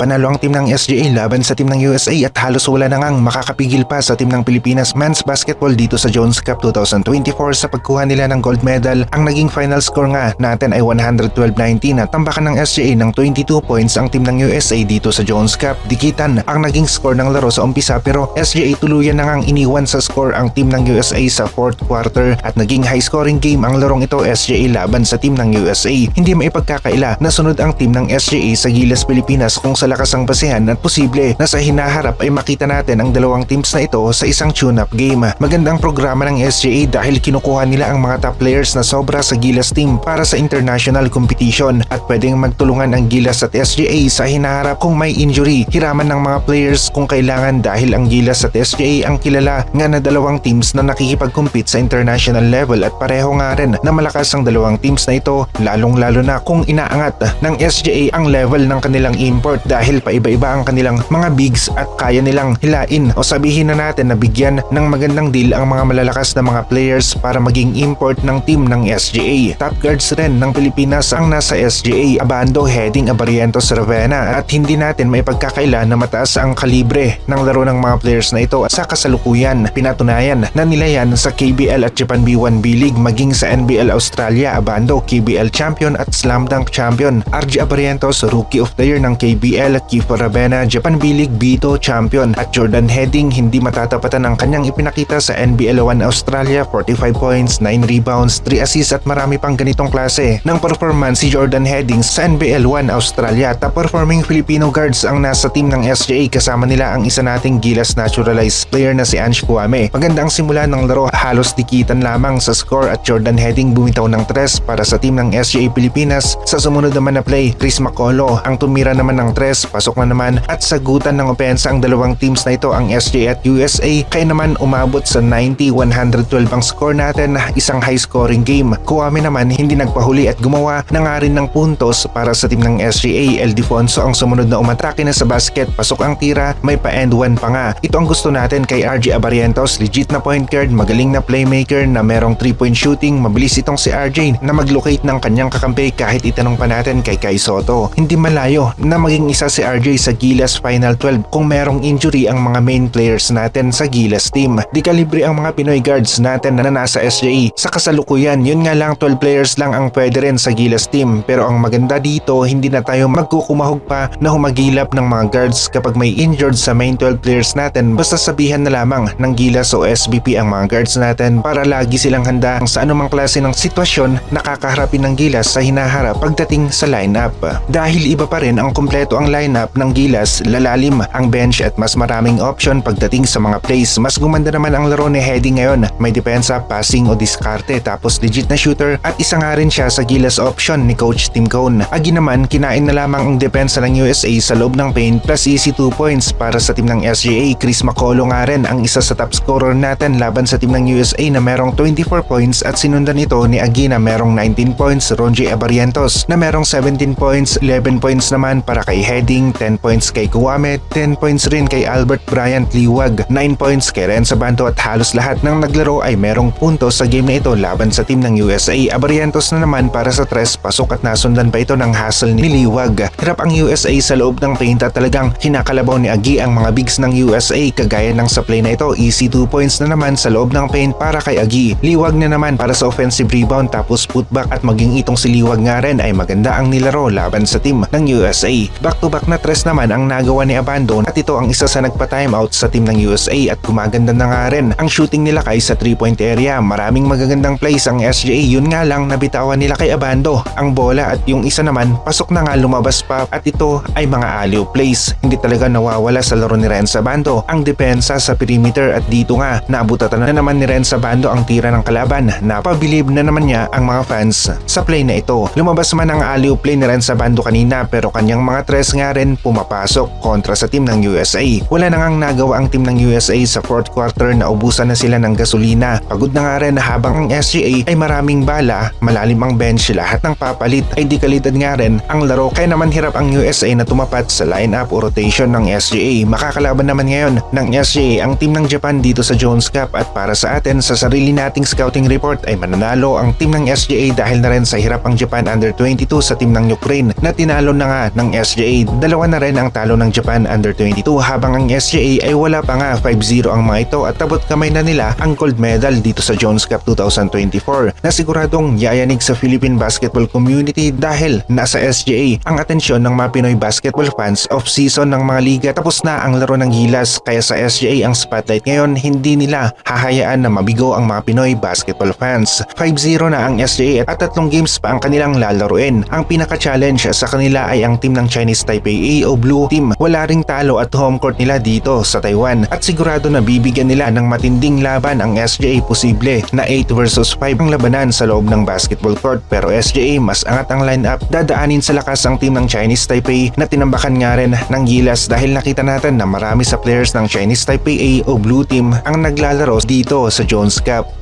Panalo ang team ng SGA laban sa team ng USA at halos wala na ngang makakapigil pa sa team ng Pilipinas Men's Basketball dito sa Jones Cup 2024 sa pagkuha nila ng gold medal. Ang naging final score nga natin ay 112-19 at tambakan ng SGA ng 22 points ang team ng USA dito sa Jones Cup. Dikitan ang naging score ng laro sa umpisa pero SGA tuluyan na ngang iniwan sa score ang team ng USA sa fourth quarter at naging high scoring game ang larong ito SGA laban sa team ng USA. Hindi maipagkakaila na sunod ang team ng SGA sa Gilas Pilipinas kung sa lakas ang basehan at posible na sa hinaharap ay makita natin ang dalawang teams na ito sa isang tune-up game. Magandang programa ng SGA dahil kinukuha nila ang mga top players na sobra sa Gilas team para sa international competition at pwedeng magtulungan ang Gilas at SGA sa hinaharap kung may injury. Hiraman ng mga players kung kailangan dahil ang Gilas at SGA ang kilala nga na dalawang teams na nakikipag-compete sa international level at pareho nga rin na malakas ang dalawang teams na ito lalong lalo na kung inaangat ng SGA ang level ng kanilang import dahil paiba-iba ang kanilang mga bigs at kaya nilang hilain o sabihin na natin na bigyan ng magandang deal ang mga malalakas na mga players para maging import ng team ng SGA. Top guards rin ng Pilipinas ang nasa SGA, Abando, Heading, Abarientos, Ravenna at hindi natin may pagkakaila na mataas ang kalibre ng laro ng mga players na ito sa kasalukuyan. Pinatunayan na nila yan sa KBL at Japan B1 B-League maging sa NBL Australia, Abando, KBL Champion at Slam Dunk Champion. RJ Abarientos, Rookie of the Year ng KBL, Kifo Ravenna, Japan B-League Bito Champion at Jordan Heading hindi matatapatan ang kanyang ipinakita sa NBL 1 Australia 45 points, 9 rebounds, 3 assists at marami pang ganitong klase ng performance si Jordan Heading sa NBL 1 Australia. Top performing Filipino guards ang nasa team ng SJA kasama nila ang isa nating Gilas naturalized player na si Ange Kwame. Maganda ang simula ng laro halos dikitan lamang sa score at Jordan Heading bumitaw ng tres para sa team ng SJA Pilipinas. Sa sumunod naman na play, Chris Macolo ang tumira naman ng tres, pasok na naman at sagutan ng opensa ang dalawang teams na ito ang SJ at USA kaya naman umabot sa 90-112 ang score natin isang high scoring game. Kuwame naman hindi nagpahuli at gumawa na nga rin ng puntos para sa team ng SGA. El Defonso ang sumunod na umatrake na sa basket, pasok ang tira, may pa end one pa nga. Ito ang gusto natin kay RJ Abarientos, legit na point guard, magaling na playmaker na merong 3 point shooting, mabilis itong si RJ na mag-locate ng kanyang kakampi kahit itanong pa natin kay Kai Soto. Hindi malayo na maging isa si RJ sa Gilas Final 12 kung merong injury ang mga main players natin sa Gilas team. Di kalibre ang mga Pinoy guards natin na nasa SJE. Sa kasalukuyan, yun nga lang 12 players lang ang pwede rin sa Gilas team. Pero ang maganda dito, hindi na tayo magkukumahog pa na humagilap ng mga guards kapag may injured sa main 12 players natin. Basta sabihan na lamang ng Gilas o SBP ang mga guards natin para lagi silang handa sa anumang klase ng sitwasyon na kakaharapin ng Gilas sa hinaharap pagdating sa lineup. Dahil iba pa rin ang kompleto ang lineup ng Gilas, lalalim ang bench at mas maraming option pagdating sa mga plays. Mas gumanda naman ang laro ni Heading ngayon. May depensa, passing o diskarte tapos legit na shooter at isa nga rin siya sa Gilas option ni Coach Tim Cone. Agi naman kinain na lamang ang depensa ng USA sa loob ng paint plus easy 2 points para sa team ng SGA. Chris Macolo nga rin ang isa sa top scorer natin laban sa team ng USA na merong 24 points at sinundan ito ni Agi na merong 19 points, Ronji Abarientos na merong 17 points, 11 points naman para kay Heading, 10 points kay Kuwame, 10 points rin kay Albert Bryant Liwag, 9 points kay Renzo Banto at halos lahat ng naglaro ay merong puntos sa game na ito laban sa team ng USA. Abarientos na naman para sa tres, pasok at nasundan pa ito ng hustle ni Liwag. Hirap ang USA sa loob ng paint at talagang kinakalabaw ni Agi ang mga bigs ng USA kagaya ng sa play na ito. Easy 2 points na naman sa loob ng paint para kay Agi. Liwag na naman para sa offensive rebound tapos putback at maging itong si Liwag nga rin ay maganda ang nilaro laban sa team ng USA. Back to back na tres naman ang nagawa ni Abandon at ito ang isa sa nagpa-timeout sa team ng USA at gumaganda na nga rin ang shooting nila kay sa 3 point area. Maraming magagandang plays ang SJA yun nga lang nabitawan nila kay Abando ang bola at yung isa naman pasok na nga lumabas pa at ito ay mga alley plays. Hindi talaga nawawala sa laro ni Renza Bando ang depensa sa perimeter at dito nga naabutatan na naman ni Renza Bando ang tira ng kalaban. Napabilib na naman niya ang mga fans sa play na ito. Lumabas man ang alley play ni Renza Bando kanina pero kanyang mga tres nga rin pumapasok kontra sa team ng USA. Wala na ngang nagawa ang team ng USA sa fourth quarter na ubusan na sila ng gasolina. Pagod na nga rin habang ang SGA ay maraming bala, malalim ang bench, lahat ng papalit ay di kalidad nga rin ang laro kaya naman hirap ang USA na tumapat sa lineup o rotation ng SGA. Makakalaban naman ngayon ng SGA ang team ng Japan dito sa Jones Cup at para sa atin sa sarili nating scouting report ay mananalo ang team ng SGA dahil na rin sa hirap ang Japan under 22 sa team ng Ukraine na tinalo na nga ng SGA dalawa na rin ang talo ng Japan Under 22 habang ang SJA ay wala pa nga 5-0 ang mga ito at tabot kamay na nila ang gold medal dito sa Jones Cup 2024 na siguradong yayanig sa Philippine basketball community dahil nasa SJA ang atensyon ng mga Pinoy basketball fans off-season ng mga liga tapos na ang laro ng gilas kaya sa SJA ang spotlight ngayon hindi nila hahayaan na mabigo ang mga Pinoy basketball fans. 5-0 na ang SJA at tatlong games pa ang kanilang lalaruin. Ang pinaka-challenge sa kanila ay ang team ng Chinese Taipei o Blue Team. Wala ring talo at home court nila dito sa Taiwan at sigurado na bibigyan nila ng matinding laban ang SJA posible na 8 versus 5 ang labanan sa loob ng basketball court pero SJA mas angat ang lineup dadaanin sa lakas ang team ng Chinese Taipei na tinambakan nga rin ng gilas dahil nakita natin na marami sa players ng Chinese Taipei o Blue Team ang naglalaro dito sa Jones Cup.